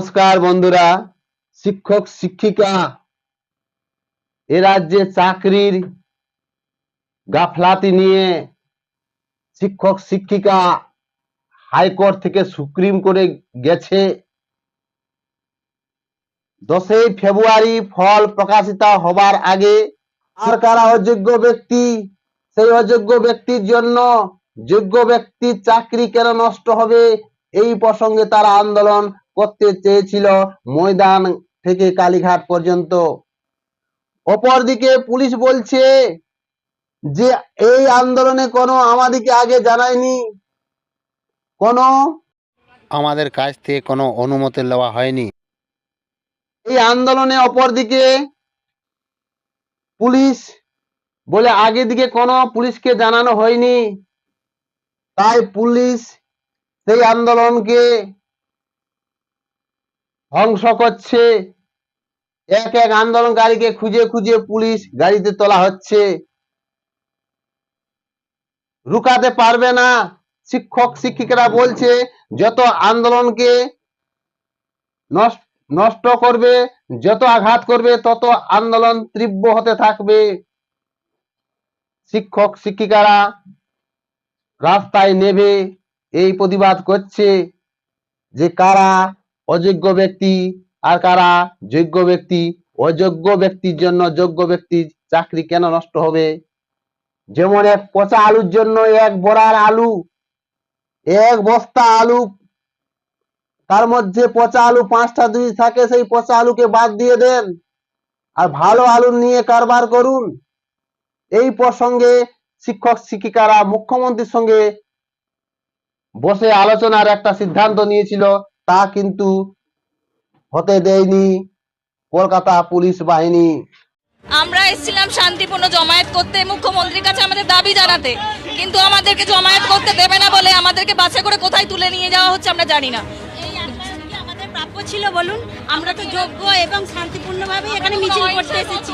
নমস্কার বন্ধুরা, শিক্ষক, শিক্ষিকা, এ রাজ্যে চাকরির গাফলাতি নিয়ে শিক্ষক, শিক্ষিকা হাইকোর্ট থেকে সুপ্রিম কোর্টে গেছে। দশই ফেব্রুয়ারি ফল প্রকাশিত হবার আগে আর কারা অযোগ্য ব্যক্তি? সেই অযোগ্য ব্যক্তির জন্য যোগ্য ব্যক্তির চাকরি কেন নষ্ট হবে? এই প্রসঙ্গে তারা আন্দোলন করতে চেয়েছিল ময়দান থেকে কালীঘাট পর্যন্ত। অপরদিকে পুলিশ বলছে যে এই আন্দোলনে কোনো আমাদেরকে আগে জানায়নি। কোনো? আমাদের কাছ থেকে কোনো অনুমতি নেওয়া হয়নি। এই আন্দোলনে অপরদিকে পুলিশ বলে আগে দিকে কোনো পুলিশকে জানানো হয়নি। তাই পুলিশ সেই আন্দোলনকে ধ্বংস করছে। এক এক আন্দোলনকারীকে খুঁজে খুঁজে পুলিশ গাড়িতে তোলা হচ্ছে। রুকাতে পারবে না। শিক্ষক, শিক্ষিকারা বলছে, যত আন্দোলনকে নষ্ট করবে, যত আঘাত করবে, তত আন্দোলন তীব্র হতে থাকবে। শিক্ষক, শিক্ষিকারা রাস্তায় নেবে, এই প্রতিবাদ করছে যে কারা অযোগ্য ব্যক্তি। আর কারা? যোগ্য ব্যক্তি। অযোগ্য ব্যক্তির জন্য যোগ্য ব্যক্তির চাকরি কেন নষ্ট হবে? যেমন এক পচা আলুর জন্য এক বড়ার আলু, এক বস্তা আলু, তার মধ্যে পচা আলু পাঁচটা দুই থাকে, সেই পচা আলুকে বাদ দিয়ে দেন। আর ভালো আলু নিয়ে কারবার করুন। এই প্রসঙ্গে শিক্ষক শিক্ষিকারা মুখ্যমন্ত্রীর সঙ্গে বসে আলোচনার একটা সিদ্ধান্ত নিয়েছিল। তা কিন্তু হতে দেয়নি কলকাতা পুলিশ বাহিনী। আমরা এসেছিলাম শান্তিপূর্ণ জমায়েত করতে মুখ্যমন্ত্রীর কাছে আমাদের দাবি জানাতে। কিন্তু আমাদেরকে জমায়েত করতে দেবে না বলে আমাদেরকে বাসে করে কোথায় তুলে নিয়ে যাওয়া হচ্ছে আমরা জানি না। এই আন্দোলন কি আমাদের প্রাপ্য ছিল বলুন। আমরা তো যোগ্য এবং শান্তিপূর্ণভাবে এখানে মিছিল করতে এসেছি।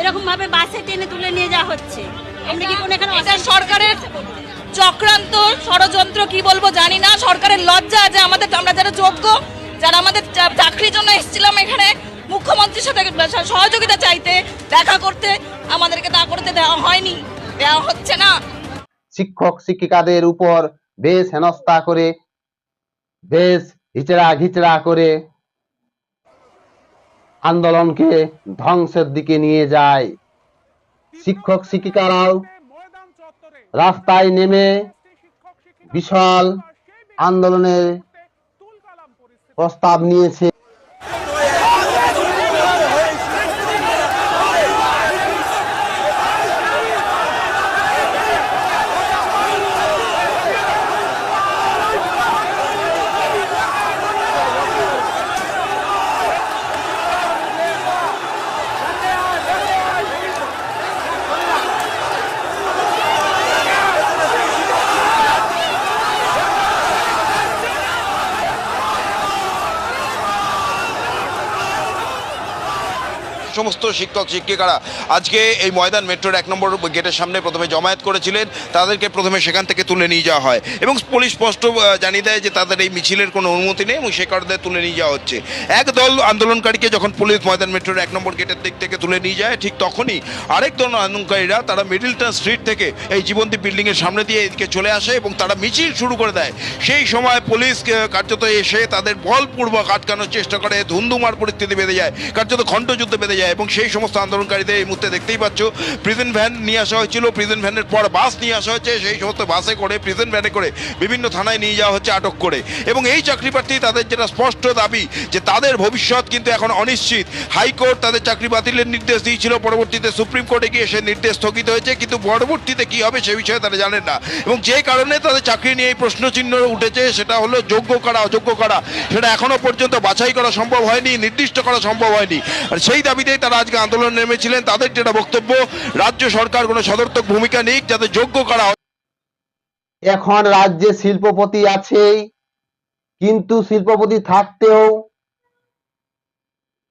এরকম ভাবে বাসে টেনে তুলে নিয়ে যাওয়া হচ্ছে। আমরা কি কোনো এখানে সরকারের চক্রান্ত ষড়যন্ত্র, কি বলব জানি না। সরকারের লজ্জা যে আমাদের আমরা যারা যোগ্য, যারা আমাদের চাকরির জন্য এসেছিলাম এখানে, মুখ্যমন্ত্রীর সাথে সহযোগিতা চাইতে, দেখা করতে, আমাদেরকে তা করতে দেওয়া হয়নি। দেওয়া হচ্ছে না। শিক্ষক শিক্ষিকাদের উপর বেশ হেনস্থা করে বেশ হিচড়া ঘিচড়া করে, আন্দোলনকে ধ্বংসের দিকে নিয়ে যায়। শিক্ষক শিক্ষিকারাও রাস্তায় নেমে বিশাল আন্দোলনের প্রস্তাব নিয়েছে। সমস্ত শিক্ষক, শিক্ষিকারা আজকে এই ময়দান মেট্রোর এক নম্বর গেটের সামনে প্রথমে জমায়েত করেছিলেন। তাদেরকে প্রথমে সেখান থেকে তুলে নিয়ে যাওয়া হয় এবং পুলিশ স্পষ্ট জানিয়ে দেয় যে তাদের এই মিছিলের কোনো অনুমতি নেই এবং সে কারণে তুলে নিয়ে যাওয়া হচ্ছে। এক দল আন্দোলনকারীকে যখন পুলিশ ময়দান মেট্রোর এক নম্বর গেটের দিক থেকে তুলে নিয়ে যায়, ঠিক তখনই আরেক দল আন্দোলনকারীরা তারা মিডিলটন স্ট্রিট থেকে এই জীবন্তী বিল্ডিংয়ের সামনে দিয়ে এদিকে চলে আসে এবং তারা মিছিল শুরু করে দেয়। সেই সময় পুলিশ কার্যত এসে তাদের বলপূর্বক আটকানোর চেষ্টা করে, ধুন্ধুমার পরিস্থিতি বেঁধে যায়, কার্যত খণ্ডযুদ্ধ বেঁধে যায়। এবং সেই সমস্ত আন্দোলনকারীদের এই মুহূর্তে দেখতেই পাচ্ছ প্রিজন ভ্যান নিয়ে আসা হয়েছিল। প্রিজন ভ্যানের পর বাস নিয়ে আসা হয়েছে। সেই সমস্ত বাসে করে প্রিজন ভ্যানে করে বিভিন্ন থানায় নিয়ে যাওয়া হচ্ছে আটক করে। এবং এই চাকরি প্রার্থী তাদের যেটা স্পষ্ট দাবি, যে তাদের ভবিষ্যৎ কিন্তু এখন অনিশ্চিত। হাইকোর্ট তাদের চাকরি বাতিলের নির্দেশ দিয়েছিল। পরবর্তীতে সুপ্রিম কোর্টে গিয়ে সে নির্দেশ স্থগিত হয়েছে। কিন্তু পরবর্তীতে কি হবে সে বিষয়ে তারা জানেন না। এবং যে কারণে তাদের চাকরি নিয়ে এই প্রশ্নচিহ্ন উঠেছে, সেটা হলো যোগ্য করা, অযোগ্য করা, সেটা এখনও পর্যন্ত বাছাই করা সম্ভব হয়নি, নির্দিষ্ট করা সম্ভব হয়নি। আর সেই দাবিতেই তারা আজকে আন্দোলন নেমেছিলেন, তাদের যেটা বক্তব্য, রাজ্য সরকার কোনো সদর্থক ভূমিকা নিক, যাতে যোগ্য করা এখন রাজ্যে শিল্পপতি আছেই, কিন্তু শিল্পপতি থাকতেও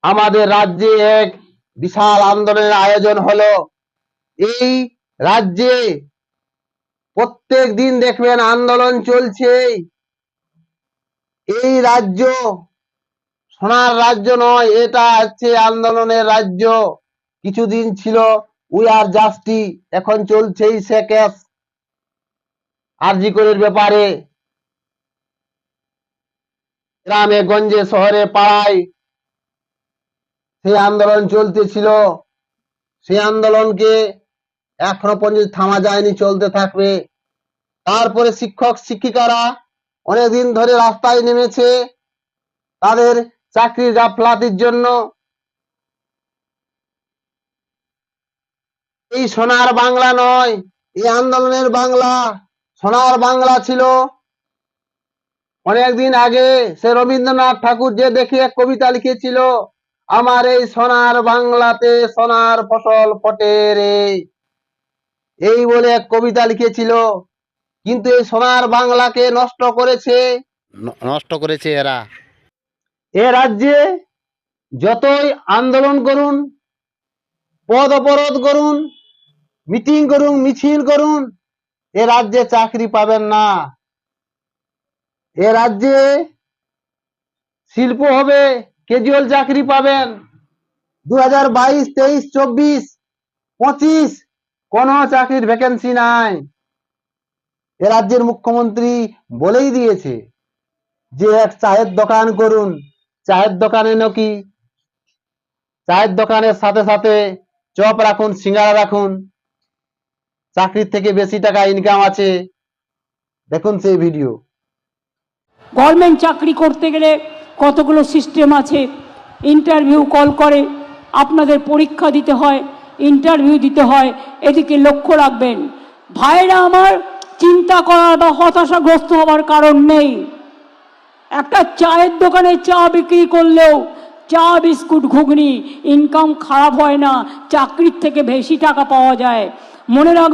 আমাদের রাজ্যে এক বিশাল আন্দোলনের আয়োজন হলো। এই রাজ্যে প্রত্যেক দিন দেখবেন আন্দোলন চলছে এই রাজ্য সোনার রাজ্য নয়, এটা হচ্ছে আন্দোলনের রাজ্য। কিছুদিন ছিল উই আর জাস্টি এখন চলছেই সে আরজি করের ব্যাপারে গ্রামে, গঞ্জে, শহরে, পাড়ায় সেই আন্দোলন চলতেছিল। সেই আন্দোলনকে এখনও পর্যন্ত থামা যায়নি, চলতে থাকবে। তারপরে শিক্ষক, শিক্ষিকারা অনেকদিন ধরে রাস্তায় নেমেছে। তাদের চাকরির গাফলাতির জন্য এই সোনার বাংলা নয়, এই আন্দোলনের বাংলা, সোনার বাংলা ছিল। অনেকদিন আগে সে রবীন্দ্রনাথ ঠাকুর যে দেখে এক কবিতা লিখেছিল, আমার এই সোনার বাংলাতে সোনার ফসল ফটে রে। এই বলে এক কবিতা লিখেছিল, কিন্তু এই সোনার বাংলাকে নষ্ট করেছে নষ্ট করেছে এরা। এ রাজ্যে যতই আন্দোলন করুন, পদ অবরোধ করুন, মিটিং করুন, মিছিল করুন, এ রাজ্যে চাকরি পাবেন না। এ রাজ্যে শিল্প হবে ক্যাজুয়াল চাকরি পাবেন। দু হাজার বাইশ, তেইশ, চব্বিশ, পঁচিশ, কোনো চাকরির ভ্যাকেন্সি নাই। এ রাজ্যের মুখ্যমন্ত্রী বলেই দিয়েছে যে এক চায়ের দোকান করুন। চায়ের দোকানে নাকি? চায়ের দোকানের সাথে সাথে চপ রাখুন, সিঙ্গারা রাখুন। চাকরির থেকে বেশি টাকা ইনকাম আছে। দেখুন সেই ভিডিও গভর্নমেন্ট চাকরি করতে গেলে কতগুলো সিস্টেম আছে? ইন্টারভিউ কল করে, আপনাদের পরীক্ষা দিতে হয় ইন্টারভিউ দিতে হয়, এদিকে লক্ষ্য রাখবেন। ভাইরা আমার চিন্তা করার বা হতাশাগ্রস্ত হওয়ার কারণ নেই। একটা চায়ের দোকানে চা বিক্রি করলেও চা, বিস্কুট, ঘুগনি ইনকাম খারাপ হয় না, চাকরির থেকে বেশি টাকা পাওয়া যায়। মনে রাখ